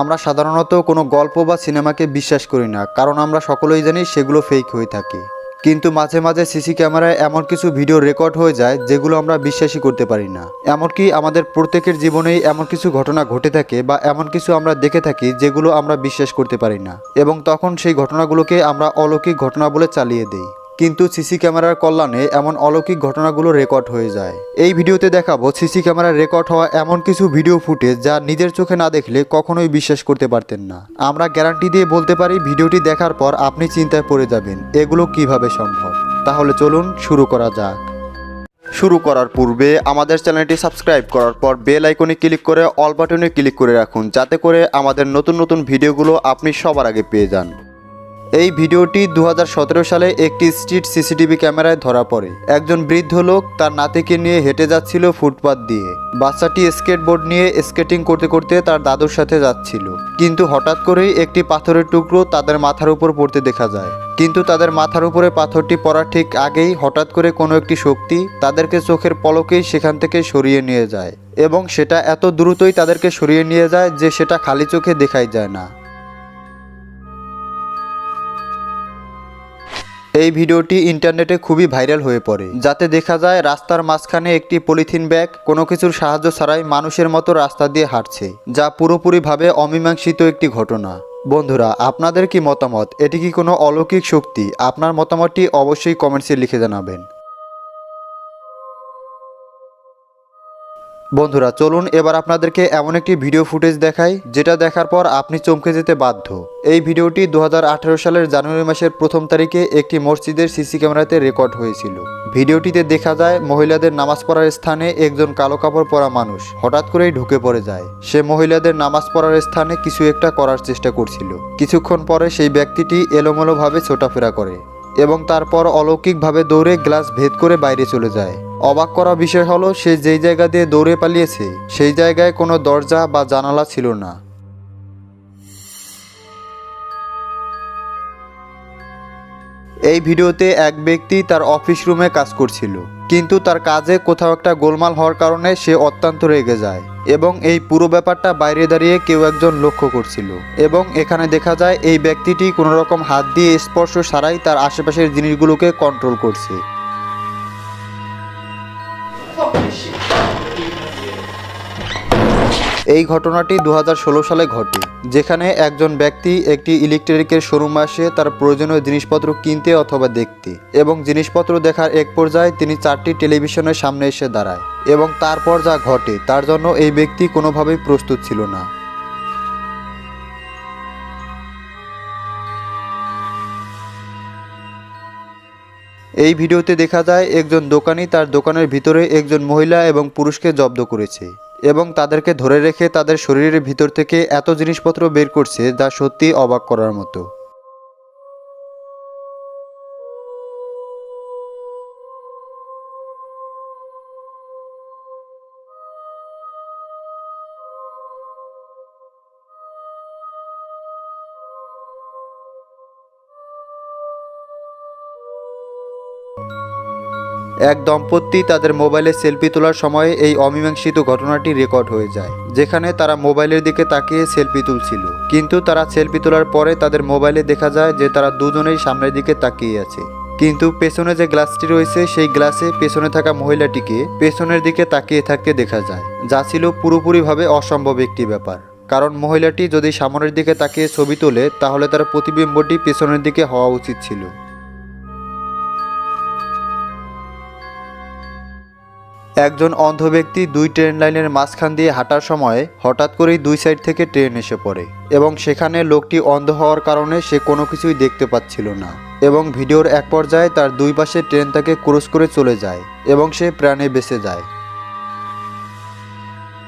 আমরা সাধারণত কোনো গল্প বা সিনেমাকে বিশ্বাস করি না, কারণ আমরা সকলেই জানি সেগুলো ফেক হয়ে থাকে। কিন্তু মাঝে মাঝে সিসি ক্যামেরায় এমন কিছু ভিডিও রেকর্ড হয়ে যায় যেগুলো আমরা বিশ্বাসই করতে পারি না। এমনকি আমাদের প্রত্যেকের জীবনেই এমন কিছু ঘটনা ঘটে থাকে বা এমন কিছু আমরা দেখে থাকি যেগুলো আমরা বিশ্বাস করতে পারি না। এবং তখন সেই ঘটনাগুলোকে আমরা অলৌকিক ঘটনা বলে চালিয়ে দেই। কিন্তু সিসি ক্যামেরার কল্যাণে এমন অলৌকিক ঘটনাগুলো রেকর্ড হয়ে যায়। এই ভিডিওতে দেখাবো সিসি ক্যামেরার রেকর্ড হওয়া এমন কিছু ভিডিও ফুটেজ যা নিজের চোখে না দেখলে কখনোই বিশ্বাস করতে পারতেন না। আমরা গ্যারান্টি দিয়ে বলতে পারি ভিডিওটি দেখার পর আপনি চিন্তায় পড়ে যাবেন, এগুলো কীভাবে সম্ভব? তাহলে চলুন শুরু করা যাক। শুরু করার পূর্বে আমাদের চ্যানেলটি সাবস্ক্রাইব করার পর বেল আইকনে ক্লিক করে অল বাটনে ক্লিক করে রাখুন, যাতে করে আমাদের নতুন নতুন ভিডিওগুলো আপনি সবার আগে পেয়ে যান। এই ভিডিওটি দু হাজার সতেরো সালে একটি স্ট্রিট সিসিটিভি ক্যামেরায় ধরা পড়ে। একজন বৃদ্ধ লোক তার নাতিকে নিয়ে হেঁটে যাচ্ছিল ফুটপাথ দিয়ে। বাচ্চাটি স্কেটবোর্ড নিয়ে স্কেটিং করতে করতে তার দাদুর সাথে যাচ্ছিল। কিন্তু হঠাৎ করেই একটি পাথরের টুকরো তাদের মাথার উপর পড়তে দেখা যায়। কিন্তু তাদের মাথার উপরে পাথরটি পড়ার ঠিক আগেই হঠাৎ করে কোনো একটি শক্তি তাদেরকে চোখের পলকেই সেখান থেকে সরিয়ে নিয়ে যায়। এবং সেটা এত দ্রুতই তাদেরকে সরিয়ে নিয়ে যায় যে সেটা খালি চোখে দেখাই যায় না। এই ভিডিওটি ইন্টারনেটে খুবই ভাইরাল হয়ে পড়ে, যাতে দেখা যায় রাস্তার মাঝখানে একটি পলিথিন ব্যাগ কোনো কিছুর সাহায্য ছাড়াই মানুষের মতো রাস্তা দিয়ে হাঁটছে, যা পুরোপুরিভাবে অমীমাংসিত একটি ঘটনা। বন্ধুরা, আপনাদের কি মতামত? এটি কি কোনো অলৌকিক শক্তি? আপনার মতামতটি অবশ্যই কমেন্টসে লিখে জানাবেন। বন্ধুরা, চলুন এবার আপনাদেরকে এমন একটি ভিডিও ফুটেজ দেখাই, যেটা দেখার পর আপনি চমকে যেতে বাধ্য। এই ভিডিওটি দু হাজার আঠেরো সালের জানুয়ারি মাসের প্রথম তারিখে একটি মসজিদের সিসি ক্যামেরাতে রেকর্ড হয়েছিল। ভিডিওটিতে দেখা যায়, মহিলাদের নামাজ পড়ার স্থানে একজন কালো কাপড় পরা মানুষ হঠাৎ করেই ঢুকে পড়ে যায়। সে মহিলাদের নামাজ পড়ার স্থানে কিছু একটা করার চেষ্টা করছিল। কিছুক্ষণ পরে সেই ব্যক্তিটি এলোমেলোভাবে ছোটাফেরা করে এবং তারপর অলৌকিকভাবে দৌড়ে গ্লাস ভেদ করে বাইরে চলে যায়। অবাক করা বিষয় হলো, সে যেই জায়গা দিয়ে দৌড়ে পালিয়েছে, সেই জায়গায় কোনো দরজা বা জানালা ছিল না। এই ভিডিওতে এক ব্যক্তি তার অফিস রুমে কাজ করছিল, কিন্তু তার কাজে কোথাও একটা গোলমাল হওয়ার কারণে সে অত্যন্ত রেগে যায় এবং এই পুরো ব্যাপারটা বাইরে দাঁড়িয়ে কেউ একজন লক্ষ্য করছিল এবং এখানে দেখা যায়, এই ব্যক্তিটি কোনো রকম হাত দিয়ে স্পর্শ ছাড়াই তার আশেপাশের জিনিসগুলোকে কন্ট্রোল করছে। এই ঘটনাটি দু হাজার ষোলো সালে ঘটে, যেখানে একজন ব্যক্তি একটি ইলেকট্রিকের শোরুম আসে, তার প্রয়োজনীয় জিনিসপত্র কিনতে অথবা দেখতে এবং জিনিসপত্র দেখার এক পর্যায়ে তিনি চারটি টেলিভিশনের সামনে এসে দাঁড়ায় এবং তারপর যা ঘটে তার জন্য এই ব্যক্তি কোনোভাবেই প্রস্তুত ছিল না। এই ভিডিওতে দেখা যায়, একজন দোকানি তার দোকানের ভিতরে একজন মহিলা এবং পুরুষকে জব্দ করেছে। এবং তাদেরকে ধরে রেখে তাদের শরীরের ভিতর থেকে এত জিনিসপত্র বের করছে যা সত্যি অবাক করার মতো। এক দম্পতি তাদের মোবাইলে সেলফি তোলার সময় এই অমীমাংসিত ঘটনাটি রেকর্ড হয়ে যায়, যেখানে তারা মোবাইলের দিকে তাকিয়ে সেলফি তুলছিল। কিন্তু তারা সেলফি তোলার পরে তাদের মোবাইলে দেখা যায় যে তারা দুজনেই সামনের দিকে তাকিয়ে আছে। কিন্তু পেছনে যে গ্লাসটি রয়েছে, সেই গ্লাসে পেছনে থাকা মহিলাটিকে পেছনের দিকে তাকিয়ে থাকতে দেখা যায়, যা ছিল পুরোপুরিভাবে অসম্ভব একটি ব্যাপার। কারণ মহিলাটি যদি সামনের দিকে তাকিয়ে ছবি তোলে, তাহলে তার প্রতিবিম্বটি পেছনের দিকে হওয়া উচিত ছিল। একজন অন্ধ ব্যক্তি দুই ট্রেন লাইনের মাঝখান দিয়ে হাঁটার সময় হঠাৎ করেই দুই সাইড থেকে ট্রেন এসে পড়ে এবং সেখানে লোকটি অন্ধ হওয়ার কারণে সে কোনো কিছুই দেখতে পাচ্ছিল না এবং ভিডিওর এক পর্যায়ে তার দুই পাশে ট্রেন তাকে ক্রস করে চলে যায় এবং সে প্রাণে বেঁচে যায়।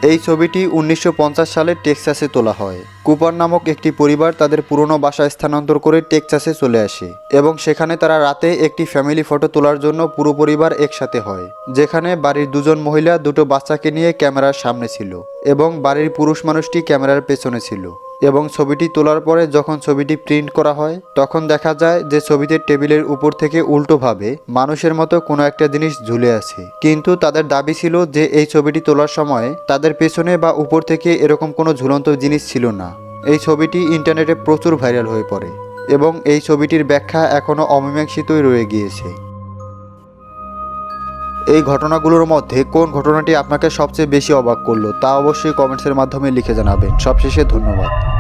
এই ছবিটি উনিশশো পঞ্চাশ সালে টেক্সাসে তোলা হয়। কুপার নামক একটি পরিবার তাদের পুরনো বাসা স্থানান্তর করে টেক্সাসে চলে আসে এবং সেখানে তারা রাতে একটি ফ্যামিলি ফটো তোলার জন্য পুরো পরিবার একসাথে হয়, যেখানে বাড়ির দুজন মহিলা দুটো বাচ্চাকে নিয়ে ক্যামেরার সামনে ছিল এবং বাড়ির পুরুষ মানুষটি ক্যামেরার পেছনে ছিল। এবং ছবিটি তোলার পরে যখন ছবিটি প্রিন্ট করা হয়, তখন দেখা যায় যে ছবিতে টেবিলের উপর থেকে উল্টোভাবে মানুষের মতো কোনো একটা জিনিস ঝুলে আছে। কিন্তু তাদের দাবি ছিল যে এই ছবিটি তোলার সময় তাদের পেছনে বা উপর থেকে এরকম কোনো ঝুলন্ত জিনিস ছিল না। এই ছবিটি ইন্টারনেটে প্রচুর ভাইরাল হয়ে পড়ে এবং এই ছবিটির ব্যাখ্যা এখনও অমীমাংসিতই রয়ে গিয়েছে। এই ঘটনাগুলোর মধ্যে কোন ঘটনাটি আপনাকে সবচেয়ে বেশি অবাক করল তা অবশ্যই কমেন্টসের মাধ্যমে লিখে জানাবেন। সবশেষে ধন্যবাদ।